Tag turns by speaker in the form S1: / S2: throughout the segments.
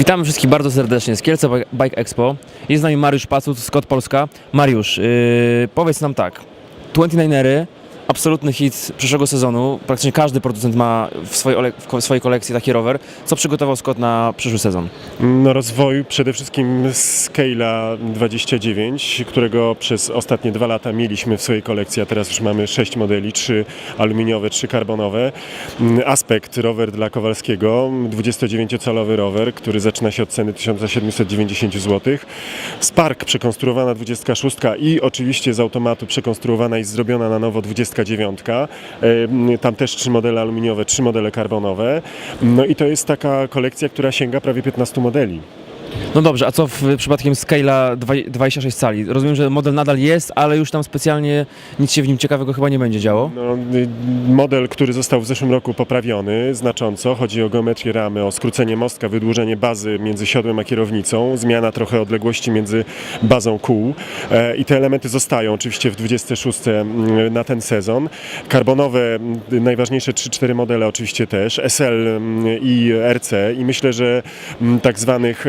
S1: Witamy wszystkich bardzo serdecznie z Kielce Bike- Expo. Jest z nami Mariusz Pacut, Scott Polska. Mariusz, yy, powiedz nam tak. 29ery, absolutny hit przyszłego sezonu. Praktycznie każdy producent ma w swojej, w swojej kolekcji taki rower. Co przygotował Scott na przyszły sezon?
S2: No rozwoju przede wszystkim Scala 29, którego przez ostatnie dwa lata mieliśmy w swojej kolekcji, a teraz już mamy sześć modeli, trzy aluminiowe, trzy karbonowe. Mm, Aspekt rower dla Kowalskiego, 29-calowy rower, który zaczyna się od ceny 1790 zł. Spark przekonstruowana 26 i oczywiście z automatu przekonstruowana i zrobiona na nowo 29. Em, Tam też trzy modele aluminiowe, trzy modele karbonowe. No i to jest taka kolekcja, która sięga prawie 15 modeli.
S1: No dobrze, a co w przypadkiem Scala dwa- 26 cali? Rozumiem, że model nadal jest, ale już tam specjalnie nic się w nim ciekawego chyba nie będzie działo.
S2: No, y, model, który został w zeszłym roku poprawiony znacząco, chodzi o geometrię ramy, o skrócenie mostka, wydłużenie bazy między siodłem a kierownicą, zmiana trochę odległości między bazą kół e, i te elementy zostają oczywiście w 26 mm, na ten sezon. Karbonowe, mm, najważniejsze 3-4 modele oczywiście też, SL mm, i RC i myślę, że tak zwanych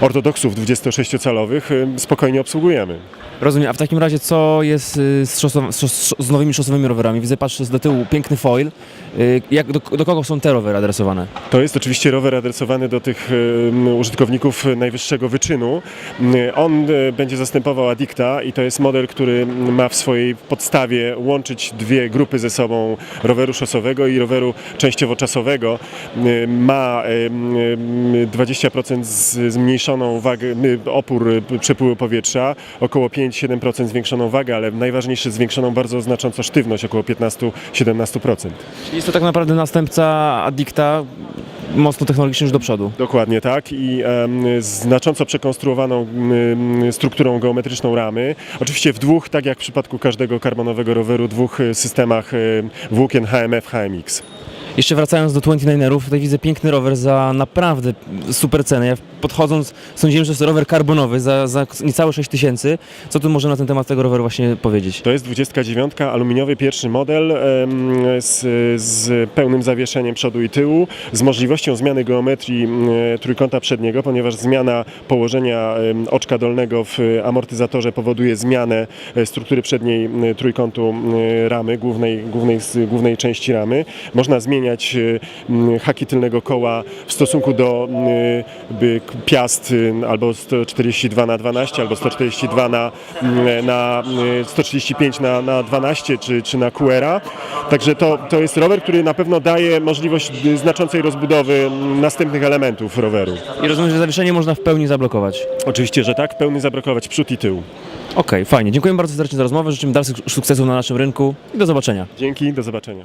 S2: ortodoksów 26-calowych em, spokojnie obsługujemy.
S1: Rozumiem, a w takim razie co jest y, z, szosow- z, nowymi szosowymi rowerami? Widzę, patrzę do tyłu, piękny foil. Y, Jak, do, do kogo są te rowery adresowane?
S2: To jest oczywiście rower adresowany do tych użytkowników najwyższego wyczynu. Mm, On e, będzie zastępował Addicta i to jest model, który ma w swojej podstawie łączyć dwie grupy ze sobą roweru szosowego i roweru częściowo czasowego. Ma em, em, 20% z- zmniejszoną wagę, opór e, przepływu powietrza, około 5-7% zwiększoną wagę, ale najważniejsze zwiększoną bardzo znacząco sztywność, około 15-17%.
S1: Jest to tak naprawdę następca Addicta, mocno technologicznie już do przodu.
S2: Dokładnie tak i em, znacząco przekonstruowaną em, strukturą geometryczną ramy. Oczywiście w dwóch, tak jak w przypadku każdego karbonowego roweru, dwóch e, systemach em, włókien HMF, HMX.
S1: Jeszcze wracając do 29erów, tutaj widzę piękny rower za naprawdę super cenę. Ja podchodząc sądziłem, że jest rower karbonowy za, za niecałe 6 tysięcy. Co tu można na ten temat tego roweru właśnie powiedzieć?
S2: To jest 29, aluminiowy pierwszy model z, z pełnym zawieszeniem przodu i tyłu, z możliwością zmiany geometrii trójkąta przedniego, ponieważ zmiana położenia oczka dolnego w amortyzatorze powoduje zmianę e, struktury przedniej trójkątu ramy, głównej, głównej, głównej części ramy. Można zmieniać em, haki tylnego koła w stosunku do k- piast em, albo 142 na 12, albo 142 na, em, na em, 135 na, na 12 czy, czy na QR-a. Także to, to jest rower, który na pewno daje możliwość y, znaczącej rozbudowy m, następnych elementów roweru.
S1: I rozumiem, że zawieszenie można w pełni zablokować.
S2: Oczywiście, że tak, pełny zablokować przód i tył.
S1: Okej, fajnie. Dziękuję bardzo serdecznie za rozmowę. Życzymy dalszych sukcesów na naszym rynku i do zobaczenia.
S2: Dzięki, do zobaczenia.